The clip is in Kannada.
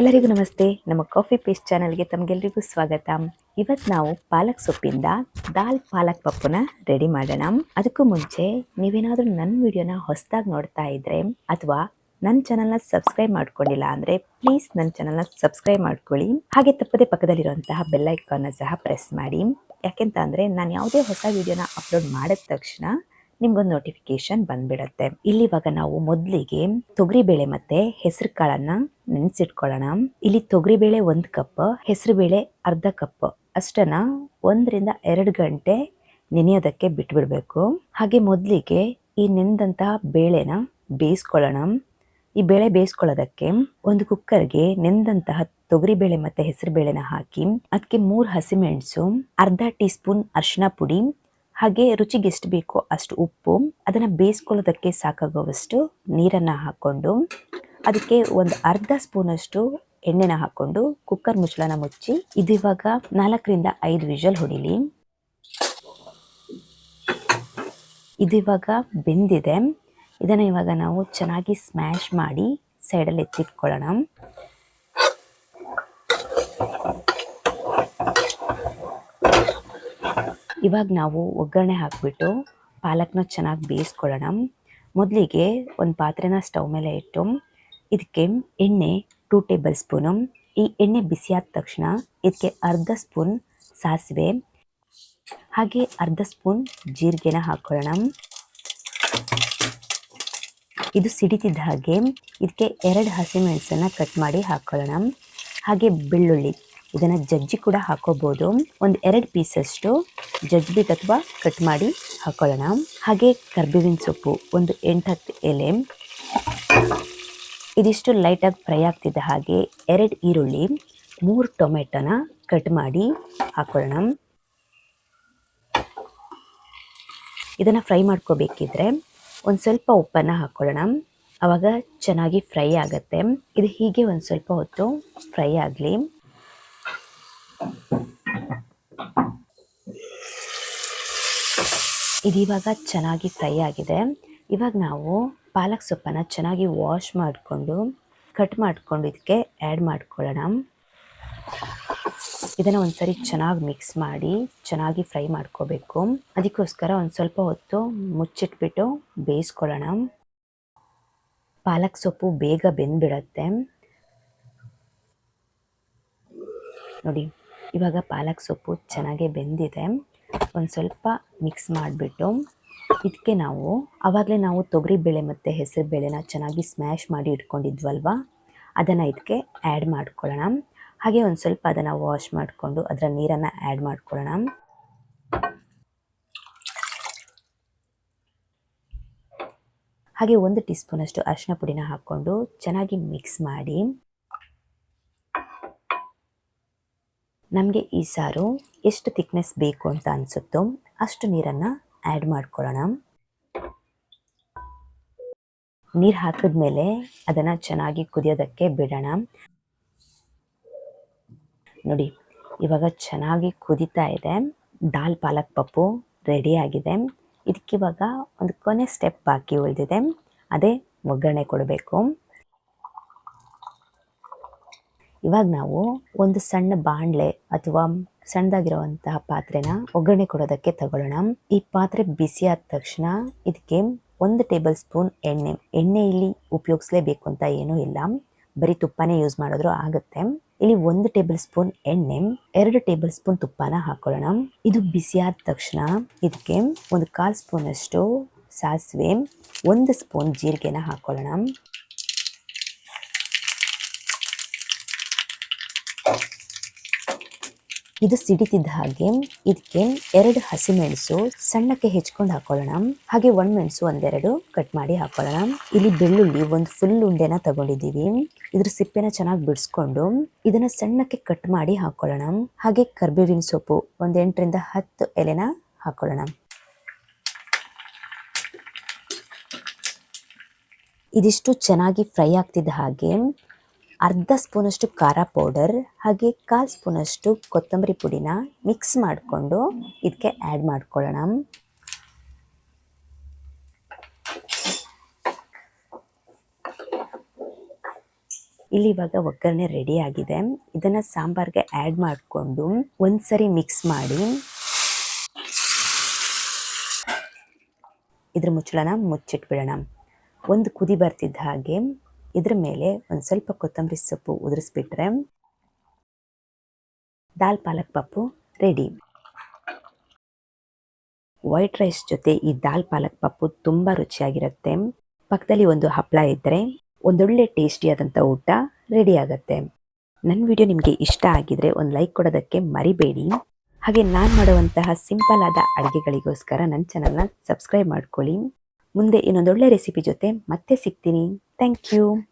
ಎಲ್ಲರಿಗೂ ನಮಸ್ತೆ. ನಮ್ಮ ಕಾಫಿ ಪೇಸ್ಟ್ ಚಾನಲ್ಗೆ ತಮಗೆಲ್ಲರಿಗೂ ಸ್ವಾಗತ. ಇವತ್ತು ನಾವು ಪಾಲಕ್ ಸೊಪ್ಪಿಂದ ದಾಲ್ ಪಾಲಕ್ ಪಪ್ಪುನ ರೆಡಿ ಮಾಡೋಣ. ಅದಕ್ಕೂ ಮುಂಚೆ ನೀವೇನಾದರೂ ನನ್ನ ವಿಡಿಯೋನ ಹೊಸದಾಗಿ ನೋಡ್ತಾ ಇದ್ರೆ ಅಥವಾ ನನ್ನ ಚಾನಲ್ನ ಸಬ್ಸ್ಕ್ರೈಬ್ ಮಾಡ್ಕೊಂಡಿಲ್ಲ ಅಂದರೆ ಪ್ಲೀಸ್ ನನ್ನ ಚಾನಲ್ನ ಸಬ್ಸ್ಕ್ರೈಬ್ ಮಾಡ್ಕೊಳ್ಳಿ. ಹಾಗೆ ತಪ್ಪದೇ ಪಕ್ಕದಲ್ಲಿರುವಂತಹ ಬೆಲ್ಲೈಕಾನ್ನ ಸಹ ಪ್ರೆಸ್ ಮಾಡಿ. ಯಾಕೆಂತ ಅಂದರೆ ನಾನು ಯಾವುದೇ ಹೊಸ ವಿಡಿಯೋನ ಅಪ್ಲೋಡ್ ಮಾಡಿದ ತಕ್ಷಣ ನಿಮ್ಗೊಂದು ನೋಟಿಫಿಕೇಶನ್ ಬಂದ್ಬಿಡತ್ತೆ. ಇಲ್ಲಿ ಇವಾಗ ನಾವು ಮೊದಲಿಗೆ ತೊಗರಿಬೇಳೆ ಮತ್ತೆ ಹೆಸರು ಕಾಳನ್ನ ನೆನೆಸಿಟ್ಕೊಳ್ಳೋಣ. ಇಲ್ಲಿ ತೊಗರಿಬೇಳೆ ಒಂದು ಕಪ್, ಹೆಸರುಬೇಳೆ ಅರ್ಧ ಕಪ್. ಅಷ್ಟನ್ನ ಒಂದರಿಂದ ಎರಡು ಗಂಟೆ ನೆನೆಯೋದಕ್ಕೆ ಬಿಟ್ಬಿಡ್ಬೇಕು. ಹಾಗೆ ಮೊದಲಿಗೆ ಈ ನೆಂದಂತಹ ಬೇಳೆನ ಬೇಯಿಸ್ಕೊಳ್ಳೋಣ. ಈ ಬೇಳೆ ಬೇಯಿಸ್ಕೊಳ್ಳೋದಕ್ಕೆ ಒಂದು ಕುಕ್ಕರ್ಗೆ ನೆಂದಂತಹ ತೊಗರಿಬೇಳೆ ಮತ್ತೆ ಹೆಸರು ಬೇಳೆನ ಹಾಕಿ ಅದಕ್ಕೆ ಮೂರು ಹಸಿಮೆಣಸು, ಅರ್ಧ ಟೀ ಸ್ಪೂನ್ ಅರಿಶಿನ ಪುಡಿ ಹಾಗೆ ರುಚಿಗೆ ಎಷ್ಟು ಬೇಕೋ ಅಷ್ಟು ಉಪ್ಪು, ಅದನ್ನು ಬೇಯಿಸ್ಕೊಳ್ಳೋದಕ್ಕೆ ಸಾಕಾಗುವಷ್ಟು ನೀರನ್ನು ಹಾಕ್ಕೊಂಡು, ಅದಕ್ಕೆ ಒಂದು ಅರ್ಧ ಸ್ಪೂನಷ್ಟು ಎಣ್ಣೆನ ಹಾಕ್ಕೊಂಡು ಕುಕ್ಕರ್ ಮುಚ್ಚಳನ ಮುಚ್ಚಿ, ಇದು ಇವಾಗ ನಾಲ್ಕರಿಂದ ಐದು ವಿಷಲ್ ಹೊಡಿಲಿ ಇದು ಬೆಂದಿದೆ. ಇದನ್ನು ಇವಾಗ ನಾವು ಚೆನ್ನಾಗಿ ಸ್ಮ್ಯಾಶ್ ಮಾಡಿ ಸೈಡಲ್ಲಿ ಎತ್ತಿಟ್ಕೊಳ್ಳೋಣ. ಇವಾಗ ನಾವು ಒಗ್ಗರಣೆ ಹಾಕಿಬಿಟ್ಟು ಪಾಲಕ್ನ ಚೆನ್ನಾಗಿ ಬೇಯಿಸ್ಕೊಳ್ಳೋಣ. ಮೊದಲಿಗೆ ಒಂದು ಪಾತ್ರೆನ ಸ್ಟವ್ ಮೇಲೆ ಇಟ್ಟು ಇದಕ್ಕೆ ಎಣ್ಣೆ ಟೂ ಟೇಬಲ್ ಸ್ಪೂನು ಈ ಎಣ್ಣೆ ಬಿಸಿಯಾದ ತಕ್ಷಣ ಇದಕ್ಕೆ ಅರ್ಧ ಸ್ಪೂನ್ ಸಾಸಿವೆ, ಹಾಗೆ ಅರ್ಧ ಸ್ಪೂನ್ ಜೀರಿಗೆನ ಹಾಕ್ಕೊಳ್ಳೋಣ. ಇದು ಸಿಡಿತಿದ್ದ ಹಾಗೆ ಇದಕ್ಕೆ ಎರಡು ಹಸಿಮೆಣಸನ್ನು ಕಟ್ ಮಾಡಿ ಹಾಕ್ಕೊಳ್ಳೋಣ. ಹಾಗೆ ಬೆಳ್ಳುಳ್ಳಿ ಇದನ್ನು ಜಜ್ಜಿ ಕೂಡ ಹಾಕೋಬಹುದು ಒಂದು ಎರಡು ಪೀಸಷ್ಟು ಜಜ್ಬಿಟ್ ಅಥವಾ ಕಟ್ ಮಾಡಿ ಹಾಕೊಳ್ಳೋಣ. ಹಾಗೆ ಕರ್ಬೇವಿನ ಸೊಪ್ಪು, ಒಂದು ಎಂಟತ್ತು ಎಲೆ. ಇದಿಷ್ಟು ಲೈಟಾಗಿ ಫ್ರೈ ಆಗ್ತಿದ್ದ ಹಾಗೆ ಎರಡು ಈರುಳ್ಳಿ, ಮೂರು ಟೊಮೆಟೊನ ಕಟ್ ಮಾಡಿ ಹಾಕೊಳ್ಳೋಣ. ಇದನ್ನು ಫ್ರೈ ಮಾಡ್ಕೋಬೇಕಿದ್ರೆ ಒಂದು ಸ್ವಲ್ಪ ಉಪ್ಪನ್ನು ಹಾಕೊಳ್ಳೋಣ. ಅವಾಗ ಚೆನ್ನಾಗಿ ಫ್ರೈ ಆಗುತ್ತೆ. ಇದು ಹೀಗೆ ಒಂದು ಸ್ವಲ್ಪ ಹೊತ್ತು ಫ್ರೈ ಆಗಲಿ. ಇದು ಇವಾಗ ಚೆನ್ನಾಗಿ ಫ್ರೈ ಆಗಿದೆ. ಇವಾಗ ನಾವು ಪಾಲಕ್ ಸೊಪ್ಪನ್ನು ಚೆನ್ನಾಗಿ ವಾಶ್ ಮಾಡಿಕೊಂಡು, ಕಟ್ ಮಾಡಿಕೊಂಡು ಇದಕ್ಕೆ ಆ್ಯಡ್ ಮಾಡ್ಕೊಳ್ಳೋಣ. ಇದನ್ನು ಒಂದ್ಸರಿ ಚೆನ್ನಾಗಿ ಮಿಕ್ಸ್ ಮಾಡಿ, ಚೆನ್ನಾಗಿ ಫ್ರೈ ಮಾಡ್ಕೋಬೇಕು. ಅದಕ್ಕೋಸ್ಕರ ಒಂದು ಸ್ವಲ್ಪ ಹೊತ್ತು ಮುಚ್ಚಿಟ್ಬಿಟ್ಟು ಬೇಯಿಸ್ಕೊಳ್ಳೋಣ. ಪಾಲಕ್ ಸೊಪ್ಪು ಬೇಗ ಬೆಂದ್ಬಿಡತ್ತೆ. ನೋಡಿ ಇವಾಗ ಪಾಲಕ್ ಸೊಪ್ಪು ಚೆನ್ನಾಗಿ ಬೆಂದಿದೆ. ಒಂದು ಸ್ವಲ್ಪ ಮಿಕ್ಸ್ ಮಾಡಿಬಿಟ್ಟು ಇದಕ್ಕೆ ನಾವು ಆವಾಗಲೇ ನಾವು ತೊಗರಿ ಬೇಳೆ ಮತ್ತು ಹೆಸರು ಬೇಳೆನ ಚೆನ್ನಾಗಿ ಸ್ಮ್ಯಾಶ್ ಮಾಡಿ ಇಟ್ಕೊಂಡಿದ್ವಲ್ವ? ಅದನ್ನು ಇದಕ್ಕೆ ಆ್ಯಡ್ ಮಾಡ್ಕೊಳ್ಳೋಣ. ಹಾಗೆ ಒಂದು ಸ್ವಲ್ಪ ಅದನ್ನು ವಾಶ್ ಮಾಡಿಕೊಂಡು ಅದರ ನೀರನ್ನು ಆ್ಯಡ್ ಮಾಡ್ಕೊಳ್ಳೋಣ. ಹಾಗೆ ಒಂದು ಟೀ ಸ್ಪೂನಷ್ಟು ಅರಿಶಿನ ಪುಡಿನ ಹಾಕ್ಕೊಂಡು ಚೆನ್ನಾಗಿ ಮಿಕ್ಸ್ ಮಾಡಿ ನಮಗೆ ಈ ಸಾರು ಎಷ್ಟು ಥಿಕ್ನೆಸ್ ಬೇಕು ಅಂತ ಅನಿಸುತ್ತೋ ಅಷ್ಟು ನೀರನ್ನು ಆ್ಯಡ್ ಮಾಡ್ಕೊಳ್ಳೋಣ. ನೀರು ಹಾಕಿದ್ಮೇಲೆ ಅದನ್ನು ಚೆನ್ನಾಗಿ ಕುದಿಯೋದಕ್ಕೆ ಬಿಡೋಣ. ನೋಡಿ, ಇವಾಗ ಚೆನ್ನಾಗಿ ಕುದೀತಾ ಇದೆ. ದಾಲ್, ಪಾಲಕ್, ಪಪ್ಪು ರೆಡಿ ಆಗಿದೆ. ಇದಕ್ಕಿವಾಗ ಒಂದು ಕೊನೆ ಸ್ಟೆಪ್ ಬಾಕಿ ಉಳಿದಿದೆ. ಅದೇ ಒಗ್ಗರಣೆ ಕೊಡಬೇಕು. ಇವಾಗ ನಾವು ಒಂದು ಸಣ್ಣ ಬಾಣಲೆ ಅಥವಾ ಸಣ್ಣದಾಗಿರುವಂತಹ ಪಾತ್ರೆನ ಒಗ್ಗರಣೆ ಕೊಡೋದಕ್ಕೆ ತಗೊಳ್ಳೋಣ. ಈ ಪಾತ್ರೆ ಬಿಸಿ ಆದ ತಕ್ಷಣ ಇದಕ್ಕೆ ಒಂದು ಟೇಬಲ್ ಸ್ಪೂನ್ ಎಣ್ಣೆ. ಎಣ್ಣೆ ಇಲ್ಲಿ ಉಪಯೋಗಿಸ್ಲೇಬೇಕು ಅಂತ ಏನೂ ಇಲ್ಲ. ಬರೀ ತುಪ್ಪನೇ ಯೂಸ್ ಮಾಡಿದ್ರು ಆಗುತ್ತೆ. ಇಲ್ಲಿ ಒಂದು ಟೇಬಲ್ ಸ್ಪೂನ್ ಎಣ್ಣೆ, ಎರಡು ಟೇಬಲ್ ಸ್ಪೂನ್ ತುಪ್ಪನ ಹಾಕೊಳ್ಳೋಣ. ಇದು ಬಿಸಿ ಆದ ತಕ್ಷಣ ಇದಕ್ಕೆ ಒಂದು ಕಾಲು ಸ್ಪೂನ್ ಅಷ್ಟು ಸಾಸಿವೆ, ಒಂದು ಸ್ಪೂನ್ ಜೀರಿಗೆನ ಹಾಕೊಳ್ಳೋಣ. ಇದು ಸಿಡಿತಿದ್ದ ಹಾಗೆ ಇದಕ್ಕೆ ಎರಡು ಹಸಿಮೆಣಸು ಸಣ್ಣಕ್ಕೆ ಹೆಚ್ಕೊಂಡು ಹಾಕೊಳ್ಳೋಣ. ಹಾಗೆ ಒಣಮೆಣಸು ಒಂದೆರಡು ಕಟ್ ಮಾಡಿ ಹಾಕೊಳ್ಳೋಣ. ಇಲ್ಲಿ ಬೆಳ್ಳುಳ್ಳಿ ಒಂದು ಫುಲ್ ಉಂಡೆನ ತಗೊಂಡಿದ್ದೀವಿ. ಇದ್ರ ಸಿಪ್ಪೆನ ಚೆನ್ನಾಗಿ ಬಿಡಿಸ್ಕೊಂಡು ಇದನ್ನ ಸಣ್ಣಕ್ಕೆ ಕಟ್ ಮಾಡಿ ಹಾಕೊಳ್ಳೋಣ. ಹಾಗೆ ಕರ್ಬೇವಿನ ಸೊಪ್ಪು ಒಂದ್ ಎಂಟರಿಂದ ಹತ್ತು ಎಲೆನ ಹಾಕೊಳ್ಳೋಣ. ಇದಿಷ್ಟು ಚೆನ್ನಾಗಿ ಫ್ರೈ ಆಗ್ತಿದ್ದ ಹಾಗೆ ಅರ್ಧ ಸ್ಪೂನಷ್ಟು ಖಾರ ಪೌಡರ್, ಹಾಗೆ ಕಾಲು ಸ್ಪೂನಷ್ಟು ಕೊತ್ತಂಬರಿ ಪುಡಿನ ಮಿಕ್ಸ್ ಮಾಡಿಕೊಂಡು ಇದಕ್ಕೆ ಆ್ಯಡ್ ಮಾಡ್ಕೊಳ್ಳೋಣ. ಇಲ್ಲಿ ಇವಾಗ ಒಗ್ಗರಣೆ ರೆಡಿ ಆಗಿದೆ. ಇದನ್ನು ಸಾಂಬಾರ್ಗೆ ಆ್ಯಡ್ ಮಾಡಿಕೊಂಡು ಒಂದ್ಸರಿ ಮಿಕ್ಸ್ ಮಾಡಿ. ಇದ್ರ ಮುಚ್ಚಳನ ಮುಚ್ಚಿಟ್ಬಿಡೋಣ. ಒಂದು ಕುದಿ ಬರ್ತಿದ್ದ ಹಾಗೆ ಇದ್ರ ಮೇಲೆ ಒಂದು ಸ್ವಲ್ಪ ಕೊತ್ತಂಬರಿ ಸೊಪ್ಪು ಉದುರಿಸ್ಬಿಟ್ರೆ ದಾಲ್ ಪಾಲಕ್ ಪಪ್ಪು ರೆಡಿ ವೈಟ್ ರೈಸ್ ಜೊತೆ ಈ ದಾಲ್ ಪಾಲಕ್ ಪಪ್ಪು ತುಂಬ ರುಚಿಯಾಗಿರುತ್ತೆ. ಪಕ್ಕದಲ್ಲಿ ಒಂದು ಹಪ್ಪಳ ಇದ್ದರೆ ಒಂದೊಳ್ಳೆ ಟೇಸ್ಟಿಯಾದಂಥ ಊಟ ರೆಡಿ ಆಗುತ್ತೆ. ನನ್ನ ವಿಡಿಯೋ ನಿಮಗೆ ಇಷ್ಟ ಆಗಿದ್ರೆ ಒಂದು ಲೈಕ್ ಕೊಡೋದಕ್ಕೆ ಮರಿಬೇಡಿ. ಹಾಗೆ ನಾನು ಮಾಡುವಂತಹ ಸಿಂಪಲ್ ಆದ ಅಡುಗೆಗಳಿಗೋಸ್ಕರ ನನ್ನ ಚಾನಲ್ನ ಸಬ್ಸ್ಕ್ರೈಬ್ ಮಾಡ್ಕೊಳ್ಳಿ. ಮುಂದೆ ಇನ್ನೊಂದೊಳ್ಳೆ ರೆಸಿಪಿ ಜೊತೆ ಮತ್ತೆ ಸಿಗ್ತೀನಿ. Thank you.